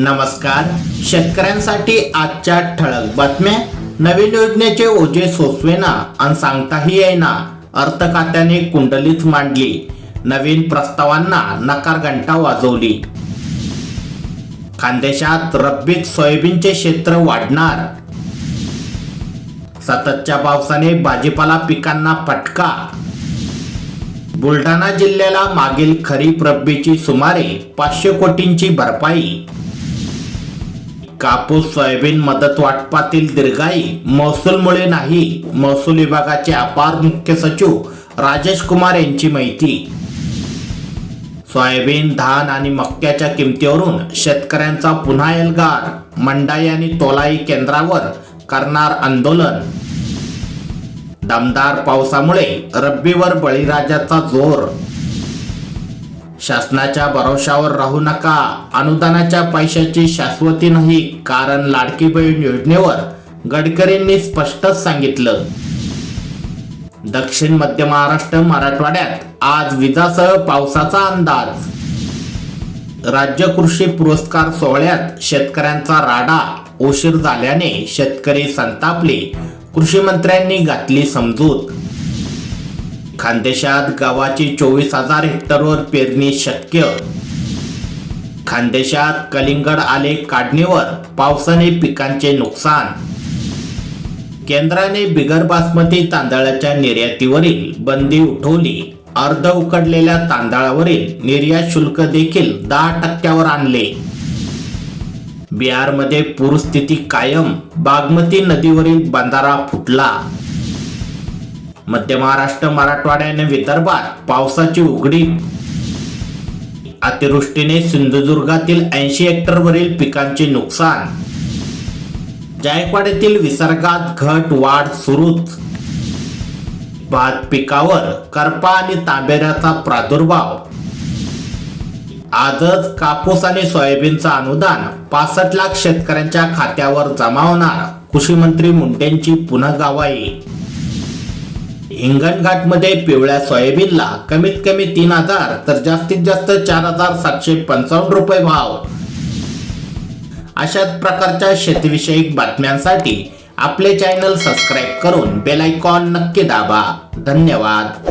नमस्कार. शेतकऱ्यांसाठी आजच्या ठळक बातम्या. नवीन योजनेचे ओझे सोसवेना आणि सांगताही येईना अर्थ खात्याने कुंडलीच मांडली. नवीन प्रस्तावांना नकार घंटा वाजवली. खानदेशात रब्बीत सोयाबीनचे क्षेत्र वाढणार. सततच्या पावसाने भाजीपाला पिकांना फटका. बुलढाणा जिल्ह्याला मागील खरीप रब्बीची सुमारे पाचशे कोटींची भरपाई. कापूस सोयाबीन मदत वाटपातील दीर्घाई महसूलमुळे नाही. महसूल विभागाचे अपार मुख्य सचिव राजेश कुमार यांची माहिती. सोयाबीन धान आणि मक्याच्या किमतीवरून शेतकऱ्यांचा पुन्हा एल्गार मंडाई आणि तोलाई केंद्रावर करणार आंदोलन. दमदार पावसामुळे रब्बीवर बळीराजाचा जोर शासनाच्या भरोशावर राहू नका. अनुदानाच्या पैशाची शाश्वती नाही कारण लाडकी बहीण योजनेवर गडकरींनी स्पष्टच सांगितलं. दक्षिण मध्य महाराष्ट्र मराठवाड्यात आज विजासह पावसाचा अंदाज. राज्य कृषी पुरस्कार सोहळ्यात शेतकऱ्यांचा राडा उशीर झाल्याने शेतकरी संतापले. कृषी मंत्र्यांनी घातली समजूत. खानदेशात गव्हाची चोवीस हजार हेक्टरवर पेरणी शक्य. खानदेशात कलिंगड आले काढणीवर पावसाने पिकांचे नुकसान. केंद्राने बिगर बासमती तांदळाच्या निर्यातीवरील बंदी उठवली. अर्ध उकडलेल्या तांदळावरील निर्यात शुल्क देखील दहा टक्क्यावर आणले. बिहारमध्ये पूरस्थिती कायम. बागमती नदीवरील बंधारा फुटला. मध्य महाराष्ट्र मराठवाड्याने विदर्भात पावसाची उघडी. अतिवृष्टीने सिंधुदुर्गातील ऐंशी हेक्टरवरील पिकांचे नुकसान. जायकवाड येथील विसर्गात घट वाढ सुरूच. भात पिकावर करपा आणि तांबेऱ्याचा प्रादुर्भाव. आजच कापूस आणि सोयाबीनचं अनुदान पासष्ट लाख शेतकऱ्यांच्या खात्यावर जमा होणार कृषी मंत्री मुंडेंची पुन्हा हिंगणघाटमध्ये पिवळ्या सोयाबीनला कमीत कमी तीन हजार तर जास्तीत जास्त चार हजार सातशे पंचावन्न रुपये भाव. अशाच प्रकारच्या शेतीविषयक बातम्यांसाठी आपले चॅनल सबस्क्राईब करून बेलायकॉन नक्की दाबा. धन्यवाद.